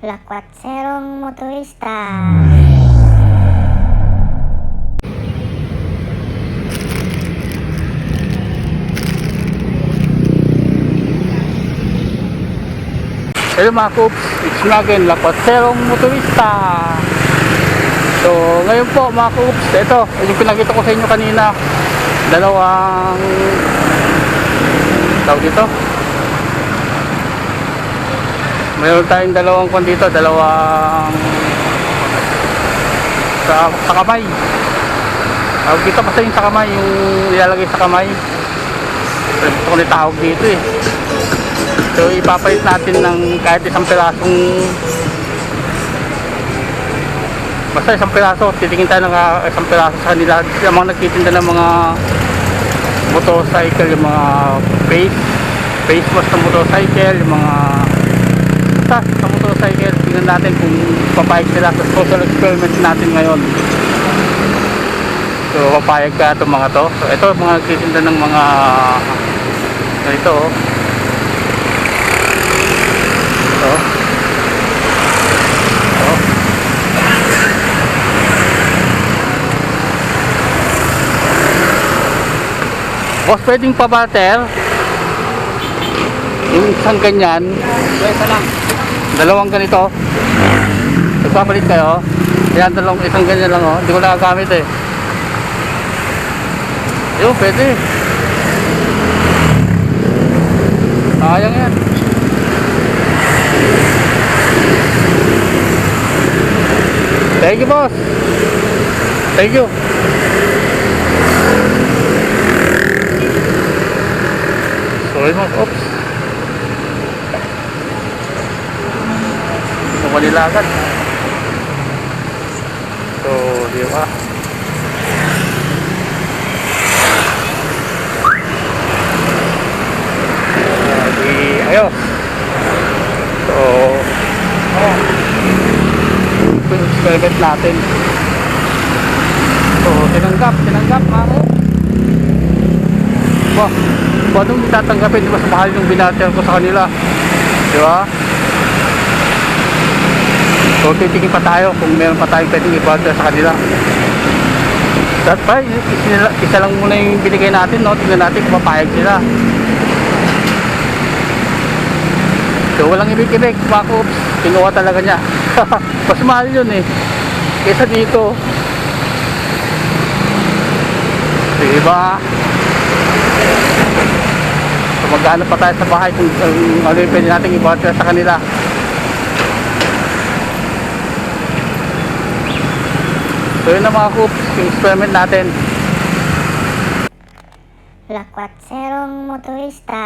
Lakwatserong motorista. Hello mga Coops, it's me again, Lapatserong Motorista. So, ngayon po mga Coops, ito, yung pinakita ko sa inyo kanina, dalawang, tawag dito, mayroon tayong dalawang kwan dito, dalawang, sa, sa kamay. Tawag dito kasi yung sa kamay, yung ilalagay sa kamay. Gusto ko tawag dito eh. So ipapalit natin ng kahit isang pirasong basta isang piraso, titingin tayo ng ah, isang piraso sa kanila. Yung mga nagtitinda ng mga motorcycle, yung mga face, face mask ng motorcycle, yung mga basta sa motorcycle, tingnan natin kung papayag sila sa social experiment natin ngayon. So papayag ka itong mga to. So ito mga nagtitinda ng mga ganito oh. Ito. Ito. Boss, pwedeng pa-butter? Yung isang ganyan. Pwesa lang. Dalawang ganito. Nagpapalit kayo. Yan, dalawang isang ganyan lang oh. Hindi ko nakagamit eh. Yun, pwede. Sayang yan. Thank you, boss. Thank you. Sorry mo. Oops. Sa Manila agad. So, di ba? Ah, di, ayos. So, oh. Experiment natin. So, tinanggap, tinanggap mga ko. Ba, ba nung tatanggapin, di ba sa mahal yung binater ko sa kanila? Di ba? So, titingin pa tayo kung meron pa tayong pwedeng i-voucher sa kanila. That's why, isa, lang muna yung binigay natin, no? Tingnan natin kung papayag sila. So, walang ibig-ibig, mga coops. Kinuha talaga niya. Mas mahal yun eh. Kesa dito. Diba? So, magkano pa tayo sa bahay kung um, ano yung pwede natin i-voucher sa kanila. So yun na mga coops, yung experiment natin. Lakwatserong motorista.